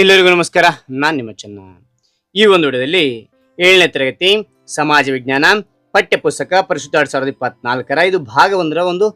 ಎಲ್ಲರಿಗೂ ನಮಸ್ಕಾರ. ನಾನು ನಿಮ್ಮ ಚೆನ್ನ. ಈ ಒಂದು ವಿಡಿಯೋದಲ್ಲಿ ಏಳನೇ ತರಗತಿ ಸಮಾಜ ವಿಜ್ಞಾನ ಪಠ್ಯ ಪುಸ್ತಕ ಪರಿಶುದ್ಧ ಎರಡ್ ಸಾವಿರದ ಇಪ್ಪತ್ನಾಲ್ಕರ ಇದು ಭಾಗ ಒಂದರ ಒಂದು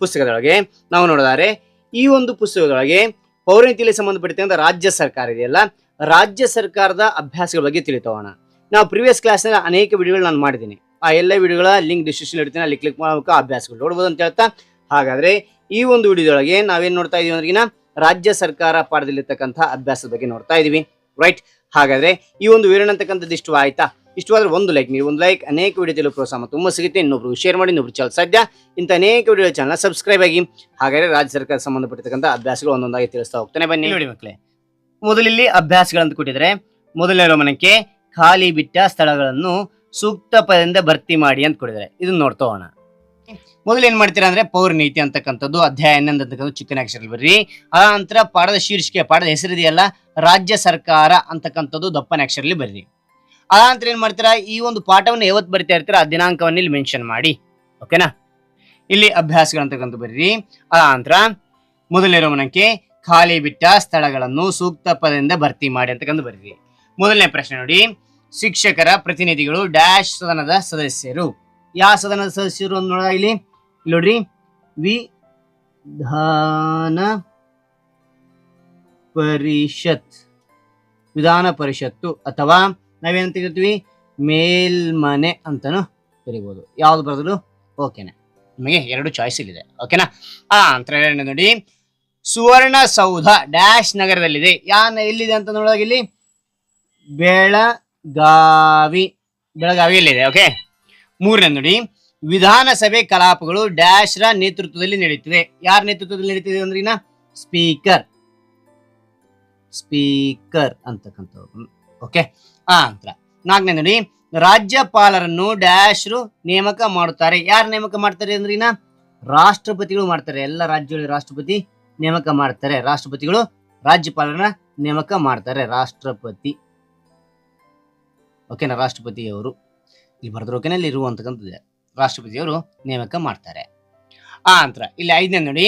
ಪುಸ್ತಕದೊಳಗೆ ನಾವು ನೋಡಿದರೆ ಈ ಒಂದು ಪುಸ್ತಕದೊಳಗೆ ಪೌರನೀತಿಯಲ್ಲಿ ಸಂಬಂಧಪಟ್ಟಂತ ರಾಜ್ಯ ಸರ್ಕಾರ ಇದೆಯಲ್ಲ, ರಾಜ್ಯ ಸರ್ಕಾರದ ಅಭ್ಯಾಸಗಳ ಬಗ್ಗೆ ತಿಳಿತೋಣ ನಾವು ಪ್ರಿವಿಯಸ್ ಕ್ಲಾಸ್ನಲ್ಲಿ ಅನೇಕ ವಿಡಿಯೋಗಳು ನಾನು ಮಾಡಿದ್ದೀನಿ. ಆ ಎಲ್ಲ ವಿಡಿಯೋಗಳ ಲಿಂಕ್ ಡಿಸ್ಕ್ರಿಪ್ಷನ್ ಇಡ್ತೀನಿ, ಅಲ್ಲಿ ಕ್ಲಿಕ್ ಮಾಡಬೇಕು ಅಭ್ಯಾಸಗಳು ನೋಡ್ಬೋದು ಅಂತ ಹೇಳ್ತಾ, ಹಾಗಾದ್ರೆ ಈ ಒಂದು ವಿಡಿಯೋದೊಳಗೆ ನಾವೇನು ನೋಡ್ತಾ ಇದೀವಿ ಅಂದ್ರಿಗಿನ ರಾಜ್ಯ ಸರ್ಕಾರ ಪಾಡದಲ್ಲಿರ್ತಕ್ಕಂಥ ಅಭ್ಯಾಸದ ಬಗ್ಗೆ ನೋಡ್ತಾ ಇದೀವಿ. ರೈಟ್ ಹಾಗಾದ್ರೆ ಈ ಒಂದು ವಿವರಣೆ ಅಂತಕ್ಕಂಥದ್ದು ಇಷ್ಟು ಆಯ್ತಾ? ಇಷ್ಟವಾದ್ರೆ ಒಂದು ಲೈಕ್ ನೀವು ಒಂದು ಲೈಕ್ ಅನೇಕ ವಿಡಿಯೋ ಪ್ರೋತ್ಸಾಹ ತುಂಬ ಸಿಗುತ್ತೆ. ಇನ್ನೊಬ್ರು ಶೇರ್ ಮಾಡಿ, ಇನ್ನೊಬ್ರು ಚಾಲ್ ಸಾಧ್ಯ. ಇಂಥ ಅನೇಕ ವಿಡಿಯೋ ಚಾನಲ್ ಸಬ್ಸ್ಕ್ರೈಬ್ ಆಗಿ. ಹಾಗಾದ್ರೆ ರಾಜ್ಯ ಸರ್ಕಾರ ಸಂಬಂಧಪಟ್ಟಿರ್ತಕ್ಕಂಥ ಅಭ್ಯಾಸಗಳು ಒಂದೊಂದಾಗಿ ತಿಳಿಸ್ತಾ ಹೋಗ್ತಾನೆ. ಬನ್ನಿ. ನೋಡಿ ಮಕ್ಕಳೇ, ಮೊದಲಿಲ್ಲಿ ಅಭ್ಯಾಸಗಳಂತ ಕೊಟ್ಟಿದ್ರೆ, ಮೊದಲನೇ ರೋಮನಕ್ಕೆ ಖಾಲಿ ಬಿಟ್ಟ ಸ್ಥಳಗಳನ್ನು ಸೂಕ್ತ ಪದದಿಂದ ಭರ್ತಿ ಮಾಡಿ ಅಂತ ಕೊಟ್ಟಿದ್ದಾರೆ. ಇದನ್ನ ನೋಡ್ತಾ ಹೋಗೋಣ. ಮೊದಲು ಏನ್ ಮಾಡ್ತೀರಾ ಅಂದ್ರೆ ಪೌರ ನೀತಿ ಅಂತಕ್ಕಂಥದ್ದು, ಅಧ್ಯಾಯ ಹನ್ನೊಂದು ಅಂತಕ್ಕಂಥದ್ದು ಚಿಕ್ಕನ ಅಕ್ಷರದಲ್ಲಿ ಬರ್ರಿ. ಆ ನಂತರ ಪಾಠದ ಶೀರ್ಷಿಕೆ, ಪಾಠದ ಹೆಸರಿದೆಯಲ್ಲ ರಾಜ್ಯ ಸರ್ಕಾರ ಅಂತಕ್ಕಂಥದ್ದು ದಪ್ಪನ ಅಕ್ಷರಲ್ಲಿ ಬರ್ರಿ. ಆ ನಂತರ ಏನ್ ಮಾಡ್ತೀರಾ, ಈ ಒಂದು ಪಾಠವನ್ನು ಯಾವತ್ತು ಬರ್ತಾ ಇರ್ತೀರಾ, ಆ ದಿನಾಂಕವನ್ನು ಇಲ್ಲಿ ಮೆನ್ಷನ್ ಮಾಡಿ ಓಕೆನಾ ಇಲ್ಲಿ ಅಭ್ಯಾಸಗಳಂತಕ್ಕಂಥ ಬರ್ರಿ. ಆ ನಂತರ ಮೊದಲನೇ ಮನಕ್ಕೆ ಖಾಲಿ ಬಿಟ್ಟ ಸ್ಥಳಗಳನ್ನು ಸೂಕ್ತ ಪದದಿಂದ ಭರ್ತಿ ಮಾಡಿ ಅಂತಕ್ಕಂಥ ಬರ್ರಿ. ಮೊದಲನೇ ಪ್ರಶ್ನೆ ನೋಡಿ, ಶಿಕ್ಷಕರ ಪ್ರತಿನಿಧಿಗಳು ಡ್ಯಾಶ್ ಸದನದ ಸದಸ್ಯರು. ಯಾವ ಸದನದ ಸದಸ್ಯರು ಇಲ್ಲಿ ನೋಡ್ರಿ. ವಿಧಾನ ಪರಿಷತ್. ವಿಧಾನ ಪರಿಷತ್ತು ಅಥವಾ ನಾವೇನಂತ ತೆಗಿರ್ತೀವಿ ಮೇಲ್ಮನೆ ಅಂತಾನು ಕರಿಬಹುದು ಯಾವ್ದು ಬರೆದ್ರು? ಓಕೆನೆ ನಿಮಗೆ ಎರಡು ಚಾಯ್ಸ್ ಇಲ್ಲಿದೆ. ಓಕೆನಾ ಆ, ಅಂತ ನೋಡಿ. ಸುವರ್ಣ ಸೌಧ ಡ್ಯಾಶ್ ನಗರದಲ್ಲಿದೆ. ಯಾ ನ- ಎಲ್ಲಿದೆ ಅಂತ ನೋಡೋದಾಗಿಲ್ಲಿ ಬೆಳಗಾವಿ. ಎಲ್ಲಿದೆ ಓಕೆ ಮೂರನೇ ನೋಡಿ. ವಿಧಾನಸಭೆ ಕಲಾಪಗಳು ಡ್ಯಾಶ್ ರ ನೇತೃತ್ವದಲ್ಲಿ ನಡೆಯುತ್ತಿವೆ ಯಾರ ನೇತೃತ್ವದಲ್ಲಿ ನಡೀತಿದೆ ಅಂದ್ರೆ ಸ್ಪೀಕರ್ ಸ್ಪೀಕರ್ ಅಂತಕ್ಕಂಥವ್ರು. ಓಕೆ ಆ ನಂತರ. ನಾಲ್ಕನೇ ನೋಡಿ. ರಾಜ್ಯಪಾಲರನ್ನು ಡ್ಯಾಶ್ ನೇಮಕ ಮಾಡುತ್ತಾರೆ. ಯಾರು ನೇಮಕ ಮಾಡ್ತಾರೆ ಅಂದ್ರೆ ರಾಷ್ಟ್ರಪತಿಗಳು ಮಾಡ್ತಾರೆ. ಎಲ್ಲ ರಾಜ್ಯಗಳ ರಾಷ್ಟ್ರಪತಿ ನೇಮಕ ಮಾಡ್ತಾರೆ. ರಾಷ್ಟ್ರಪತಿಗಳು ರಾಜ್ಯಪಾಲರನ್ನ ನೇಮಕ ಮಾಡ್ತಾರೆ. ರಾಷ್ಟ್ರಪತಿ. ಓಕೆನಾ ರಾಷ್ಟ್ರಪತಿಯವರು. ಬರೆದ್ರು ಓಕೆನಾ ಇರುವಂತಕ್ಕಂಥದ್ದು. ರಾಷ್ಟ್ರಪತಿಯವರು ನೇಮಕ ಮಾಡ್ತಾರೆ. ಆ ನಂತರ ಇಲ್ಲಿ ಐದನೇ ನೋಡಿ,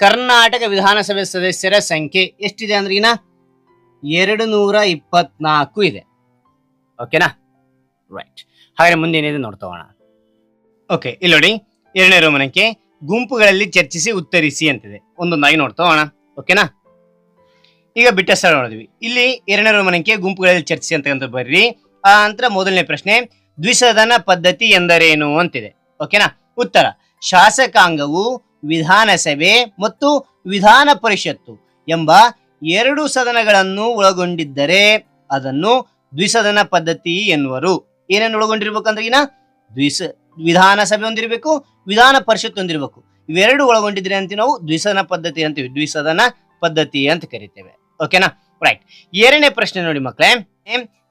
ಕರ್ನಾಟಕ ವಿಧಾನಸಭೆ ಸದಸ್ಯರ ಸಂಖ್ಯೆ ಎಷ್ಟಿದೆ ಅಂದ್ರೆ ಇನ್ನ? ಎರಡು ನೂರ ಇಪ್ಪತ್ನಾಲ್ಕು ಇದೆ. ಓಕೆನಾ ರೈಟ್ ಹಾಗೆ ಮುಂದೆ ಏನಿದೆ ನೋಡ್ತಾ ಹೋಗೋಣ. ಓಕೆ ಇಲ್ಲಿ ನೋಡಿ, ಎರಡನೇ ರೋಮನಕ್ಕೆ ಗುಂಪುಗಳಲ್ಲಿ ಚರ್ಚಿಸಿ ಉತ್ತರಿಸಿ ಅಂತಿದೆ. ಒಂದೊಂದಾಗಿ ನೋಡ್ತೋಣ ಓಕೆನಾ ಈಗ ಬಿಟ್ಟ ಸ್ಥಳ ನೋಡಿದ್ವಿ. ಇಲ್ಲಿ ಎರಡನೇ ರೋಮನಕ್ಕೆ ಗುಂಪುಗಳಲ್ಲಿ ಚರ್ಚಿಸಿ ಅಂತಕ್ಕಂಥ ಬರ್ರಿ. ಆ ನಂತರ ಮೊದಲನೇ ಪ್ರಶ್ನೆ ದ್ವಿಸದನ ಪದ್ಧತಿ ಎಂದರೇನು ಅಂತಿದೆ. ಓಕೆನಾ? ಉತ್ತರ. ಶಾಸಕಾಂಗವು ವಿಧಾನಸಭೆ ಮತ್ತು ವಿಧಾನ ಪರಿಷತ್ತು ಎಂಬ ಎರಡು ಸದನಗಳನ್ನು ಒಳಗೊಂಡಿದ್ದರೆ ಅದನ್ನು ದ್ವಿಸದನ ಪದ್ಧತಿ ಎನ್ನುವರು. ಏನೇನು ಒಳಗೊಂಡಿರ್ಬೇಕಂದ್ರೆ ಇನ್ನ ದ್ವಿಸ, ವಿಧಾನಸಭೆ ಹೊಂದಿರಬೇಕು, ವಿಧಾನ ಪರಿಷತ್ ಹೊಂದಿರಬೇಕು. ಇವೆರಡು ಒಳಗೊಂಡಿದ್ರೆ ಅಂತ ನಾವು ದ್ವಿಸದನ ಪದ್ಧತಿ ಅಂತೀವಿ. ದ್ವಿಸದನ ಪದ್ಧತಿ ಅಂತ ಕರಿತೇವೆ. ಓಕೆನಾ? ರೈಟ್ ಎರಡನೇ ಪ್ರಶ್ನೆ ನೋಡಿ ಮಕ್ಕಳೇ.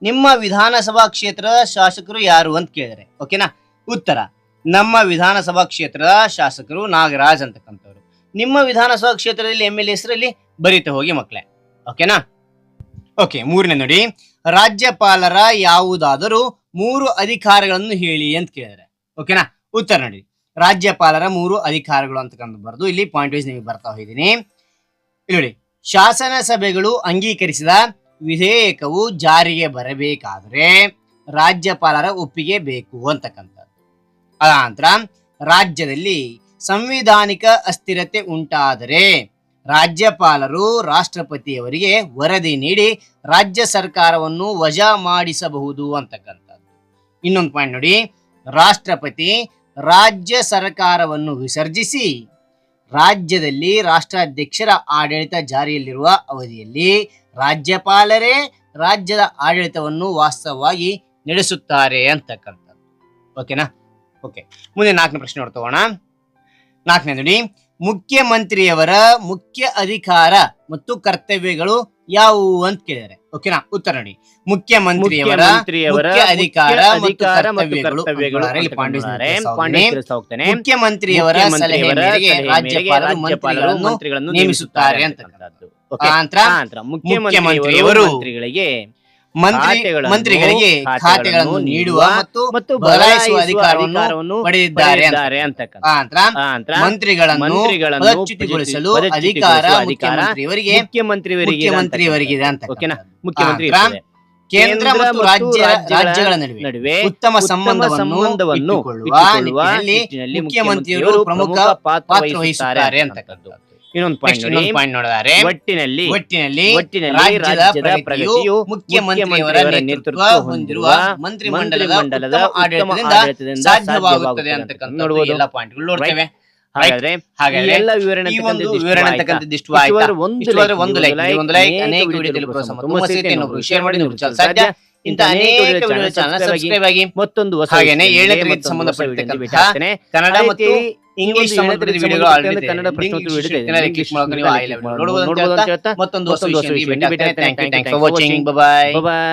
ನಿಮ್ಮ ವಿಧಾನಸಭಾ ಕ್ಷೇತ್ರದ ಶಾಸಕರು ಯಾರು ಅಂತ ಕೇಳಿದರೆ ಓಕೆನಾ ಉತ್ತರ, ನಮ್ಮ ವಿಧಾನಸಭಾ ಕ್ಷೇತ್ರದ ಶಾಸಕರು ನಾಗರಾಜ್ ಅಂತಕ್ಕಂಥವ್ರು. ನಿಮ್ಮ ವಿಧಾನಸಭಾ ಕ್ಷೇತ್ರದಲ್ಲಿ ಎಂ ಎಲ್ ಎ ಹೆಸರಲ್ಲಿ ಬರೀತಾ ಹೋಗಿ ಮಕ್ಕಳೇ ಓಕೆನಾ ಓಕೆ ಮೂರನೇ ನೋಡಿ, ರಾಜ್ಯಪಾಲರ ಯಾವುದಾದರೂ ಮೂರು ಅಧಿಕಾರಗಳನ್ನು ಹೇಳಿ ಅಂತ ಕೇಳಿದರೆ ಓಕೆನಾ ಉತ್ತರ ನೋಡಿ, ರಾಜ್ಯಪಾಲರ ಮೂರು ಅಧಿಕಾರಗಳು ಅಂತಕ್ಕಂಥ ಬರೆದು ಇಲ್ಲಿ ಪಾಯಿಂಟ್ ವೈಸ್ ನಿಮಗೆ ಬರ್ತಾ ಹೋಗಿದ್ದೀನಿ. ಇಲ್ಲಿ ನೋಡಿ ಶಾಸನ ಸಭೆಗಳು ಅಂಗೀಕರಿಸಿದ ವಿಧೇಯಕವು ಜಾರಿಗೆ ಬರಬೇಕಾದರೆ ರಾಜ್ಯಪಾಲರ ಒಪ್ಪಿಗೆ ಬೇಕು ಅಂತಕ್ಕಂಥದ್ದು. ಅದಾನಂತರ ರಾಜ್ಯದಲ್ಲಿ ಸಂವಿಧಾನಿಕ ಅಸ್ಥಿರತೆ ಉಂಟಾದರೆ ರಾಜ್ಯಪಾಲರು ರಾಷ್ಟ್ರಪತಿಯವರಿಗೆ ವರದಿ ನೀಡಿ ರಾಜ್ಯ ಸರ್ಕಾರವನ್ನು ವಜಾ ಮಾಡಿಸಬಹುದು ಅಂತಕ್ಕಂಥದ್ದು. ಇನ್ನೊಂದು ಪಾಯಿಂಟ್ ನೋಡಿ, ರಾಷ್ಟ್ರಪತಿ ರಾಜ್ಯ ಸರ್ಕಾರವನ್ನು ವಿಸರ್ಜಿಸಿ ರಾಜ್ಯದಲ್ಲಿ ರಾಷ್ಟ್ರಾಧ್ಯಕ್ಷರ ಆಡಳಿತ ಜಾರಿಯಲ್ಲಿರುವ ಅವಧಿಯಲ್ಲಿ ರಾಜ್ಯಪಾಲರೇ ರಾಜ್ಯದ ಆಡಳಿತವನ್ನು ವಾಸ್ತವವಾಗಿ ನಡೆಸುತ್ತಾರೆ ಅಂತಕ್ಕಂಥದ್ದು. ಓಕೆನಾ ಓಕೆ ಮುಂದೆ ನಾಲ್ಕನೇ ಪ್ರಶ್ನೆ ನೋಡ್ತೋಣ ನಾಲ್ಕನೇ ನೋಡಿ ಮುಖ್ಯಮಂತ್ರಿಯವರ ಮುಖ್ಯ ಅಧಿಕಾರ ಮತ್ತು ಕರ್ತವ್ಯಗಳು ಯಾವುವು ಅಂತ ಕೇಳಿದ್ದಾರೆ. ಓಕೆನಾ ಉತ್ತರ ನೋಡಿ. ಮುಖ್ಯಮಂತ್ರಿಯವರ ಮುಖ್ಯಮಂತ್ರಿಯವರ ಮುಖ್ಯ ಅಧಿಕಾರ ಮತ್ತು ಕರ್ತವ್ಯಗಳು. ಮುಖ್ಯಮಂತ್ರಿಯವರ ಸಲಹೆ ಮೇರೆಗೆ ರಾಜ್ಯಪಾಲರು ಮಂತ್ರಿಗಳನ್ನು ನೇಮಿಸುತ್ತಾರೆ ಅಂತ ಮುಖ್ಯಮಂತ್ರಿಯವರು ಮಂತ್ರಿಗಳಿಗೆ ಮಂತ್ರಿ ಮಂತ್ರಿಗಳಿಗೆ ಖಾತೆಗಳನ್ನು ನೀಡುವ ಮತ್ತು ಬದಲಾಯಿಸುವ ಅಧಿಕಾರವನ್ನು ಪಡೆದಿದ್ದಾರೆ ಅಂತಕ್ಕಂಥ ಮಂತ್ರಿಗಳನ್ನು ಅಚ್ಚುತಿಗೊಳಿಸಲು ಅಧಿಕಾರ ಅಧಿಕಾರ ಮುಖ್ಯಮಂತ್ರಿಯವರಿಗೆ ಮುಖ್ಯಮಂತ್ರಿಯವರಿಗೆ ಓಕೆನಾ? ಮುಖ್ಯಮಂತ್ರಿ ಕೇಂದ್ರ ಮತ್ತು ರಾಜ್ಯ ರಾಜ್ಯಗಳ ನಡುವೆ ಉತ್ತಮ ಸಂಬಂಧ ಸಂಬಂಧವನ್ನು ಇಟ್ಟುಕೊಳ್ಳುವ ನಿಟ್ಟಿನಲ್ಲಿ ಮುಖ್ಯಮಂತ್ರಿಯವರು ಪ್ರಮುಖ ಪಾತ್ರ ವಹಿಸುತ್ತಾರೆ ವಹಿಸುತ್ತಾರೆ ಅಂತಕ್ಕಂಥದ್ದು. ಇನ್ನೊಂದು ಪಾಯಿಂಟ್ ಇನ್ನೊಂದು ಪಾಯಿಂಟ್ ನೋಡಿದರೆ ಒಟ್ಟಿನಲ್ಲಿ ಒಟ್ಟಿನಲ್ಲಿ ಒಟ್ಟಿನಲ್ಲಿ ರಾಜ್ಯದ ಪ್ರಗತಿಯು ಮುಖ್ಯಮಂತ್ರಿಯವರ ನೇತೃತ್ವ ಹೊಂದಿರುವ ಮಂತ್ರಿಮಂಡಲದ ಆಡಳಿತದಿಂದ ಸಾಧ್ಯವಾಗುತ್ತದೆ ಅಂತಕ್ಕಂಥ ನೋಡ್ಬೋದು. ಎಲ್ಲ ಪಾಯಿಂಟ್ಗಳು ನೋಡ್ತೇವೆ. ಹಾಗಾದ್ರೆ ಹಾಗಾದ್ರೆ ಎಲ್ಲ ವಿವರಣೆ ಒಂದು ವಿವರಣೆ ಆಯ್ತಾ? ಅಂತಕ್ಕಂಥದ್ದು ಇಷ್ಟು ಇಷ್ಟು ಒಂದು ಲೈಕ್ ಒಂದು ಲೈಕ್ ಅನೇಕ ವಿಡಿಯೋ ಸೇರಿ ನಾವು ಶೇರ್ ಮಾಡಿ ಸಾಧ್ಯ? ಇಂಥ ಅನೇಕ ಚಾನಲ್ ಸಬ್ಸ್ಕ್ರೈಬ್ ಆಗಿ ಮತ್ತೊಂದು ಹೊಸ ಹಾಗೇನೆ ಏಳನೇ ತರಗತಿ. ಕನ್ನಡ ಮತ್ತು ಇಂಗ್ಲಿಷ್ ವಿಡಿಯೋಗಳು ಆಲ್ರೆಡಿ ಕನ್ನಡ ಪ್ರಶ್ನೆ ಉತ್ತರ ವಿಡಿಯೋ ಇದೆ. ಕ್ಲಿಕ್ ಐ ನೋಡಬಹುದು ಅಂತ ಹೇಳ್ತಾ ಮತ್ತೊಂದು ಹೊಸ ಮತ್ತೊಂದು ವಿಷಯದಲ್ಲಿ ಭೇಟಿ ಆಗ್ತೇನೆ. Thank you Thank for watching watching. Bye Bye bye.